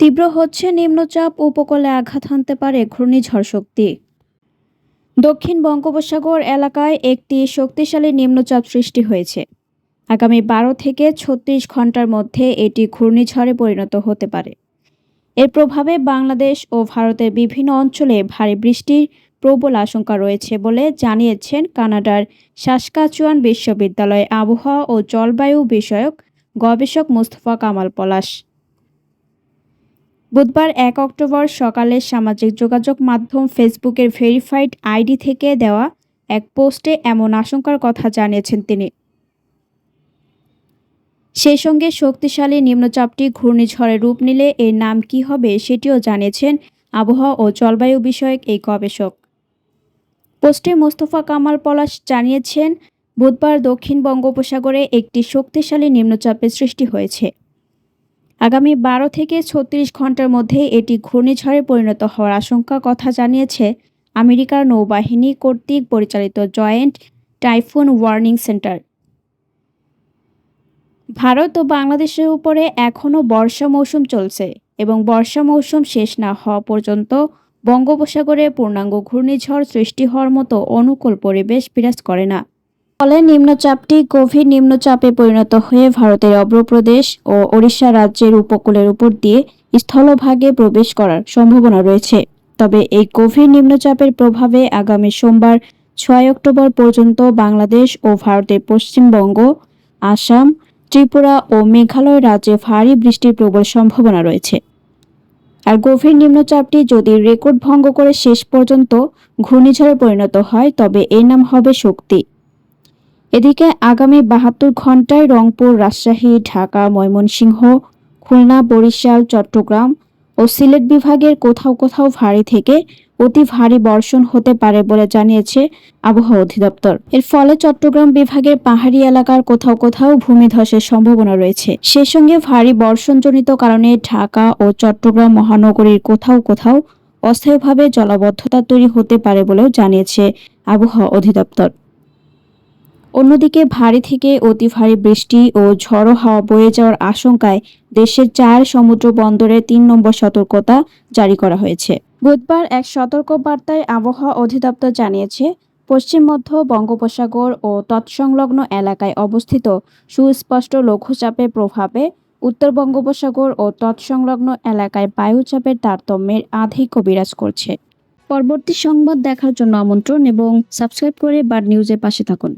তীব্র হচ্ছে নিম্নচাপ, উপকূলে আঘাত হানতে পারে ঘূর্ণিঝড় শক্তি। দক্ষিণ বঙ্গোপসাগর এলাকায় একটি শক্তিশালী নিম্নচাপ সৃষ্টি হয়েছে। আগামী বারো থেকে ছত্রিশ ঘণ্টার মধ্যে এটি ঘূর্ণিঝড়ে পরিণত হতে পারে। এর প্রভাবে বাংলাদেশ ও ভারতের বিভিন্ন অঞ্চলে ভারী বৃষ্টির প্রবল আশঙ্কা রয়েছে বলে জানিয়েছেন কানাডার সাসকাচুয়ান বিশ্ববিদ্যালয়ের আবহাওয়া ও জলবায়ু বিষয়ক গবেষক মোস্তফা কামাল পলাশ। বুধবার এক অক্টোবর সকালে সামাজিক যোগাযোগ মাধ্যম ফেসবুকের ভেরিফাইড আইডি থেকে দেওয়া এক পোস্টে এমন আশঙ্কার কথা জানিয়েছেন তিনি। সেই সঙ্গে শক্তিশালী নিম্নচাপটি ঘূর্ণিঝড়ের রূপ নিলে এর নাম কি হবে সেটিও জানিয়েছেন আবহাওয়া ও জলবায়ু বিষয়ক এই গবেষক। পোস্টে মোস্তফা কামাল পলাশ জানিয়েছেন, বুধবার দক্ষিণ বঙ্গোপসাগরে একটি শক্তিশালী নিম্নচাপের সৃষ্টি হয়েছে। আগামী বারো থেকে ছত্রিশ ঘণ্টার মধ্যে এটি ঘূর্ণিঝড়ে পরিণত হওয়ার আশঙ্কা কথা জানিয়েছে আমেরিকার নৌবাহিনী কর্তৃক পরিচালিত joint typhoon warning centre. Bharat ও বাংলাদেশের উপরে এখনও বর্ষা মৌসুম চলছে এবং বর্ষা মৌসুম শেষ না হওয়া পর্যন্ত বঙ্গোপসাগরে পূর্ণাঙ্গ ঘূর্ণিঝড় সৃষ্টি হওয়ার মতো অনুকূল পরিবেশ বিরাজ করে না। ফলে নিম্নচাপটি গভীর নিম্নচাপে পরিণত হয়ে ভারতের অভ্রপ্রদেশ ও ওড়িশা রাজ্যের উপকূলের উপর দিয়ে স্থলভাগে প্রবেশ করার সম্ভাবনা রয়েছে। তবে এই গভীর নিম্নচাপের প্রভাবে আগামী সোমবার, ছয় অক্টোবর পর্যন্ত বাংলাদেশ ও ভারতের পশ্চিমবঙ্গ, আসাম, ত্রিপুরা ও মেঘালয় রাজ্যে ভারী বৃষ্টির প্রবল সম্ভাবনা রয়েছে। আর গভীর নিম্নচাপটি যদি রেকর্ড ভঙ্গ করে শেষ পর্যন্ত ঘূর্ণিঝড়ে পরিণত হয়, তবে এর নাম হবে শক্তি। এদিকে আগামী বাহাত্তর ঘন্টায় রংপুর, রাজশাহী, ঢাকা, ময়মনসিংহ, খুলনা, বরিশাল, চট্টগ্রাম ও সিলেট বিভাগের কোথাও কোথাও ভারী থেকে অতি ভারী বর্ষণ হতে পারে বলে জানিয়েছে আবহাওয়া অধিদপ্তর। এর ফলে চট্টগ্রাম বিভাগের পাহাড়ি এলাকার কোথাও কোথাও ভূমিধসের সম্ভাবনা রয়েছে। সে সঙ্গে ভারী বর্ষণজনিত কারণে ঢাকা ও চট্টগ্রাম মহানগরীর কোথাও কোথাও অস্থায়ীভাবে জলাবদ্ধতা তৈরি হতে পারে বলেও জানিয়েছে আবহাওয়া অধিদপ্তর। অন্যদিকে ভারী থেকে অতি ভারী বৃষ্টি ও ঝড়ো হাওয়া বয়ে যাওয়ার আশঙ্কায় দেশের চার সমুদ্র বন্দরে তিন নম্বর সতর্কতা জারি করা হয়েছে। বুধবার এক সতর্ক বার্তায় আবহাওয়া অধিদপ্তর জানিয়েছে, পশ্চিম মধ্য বঙ্গোপসাগর ও তৎসংলগ্ন এলাকায় অবস্থিত সুস্পষ্ট লঘুচাপের প্রভাবে উত্তর বঙ্গোপসাগর ও তৎসংলগ্ন এলাকায় বায়ুচাপের তারতম্যের আধিক্য বিরাজ করছে। পরবর্তী সংবাদ দেখার জন্য আমন্ত্রণ এবং সাবস্ক্রাইব করে বার নিউজের পাশে থাকুন।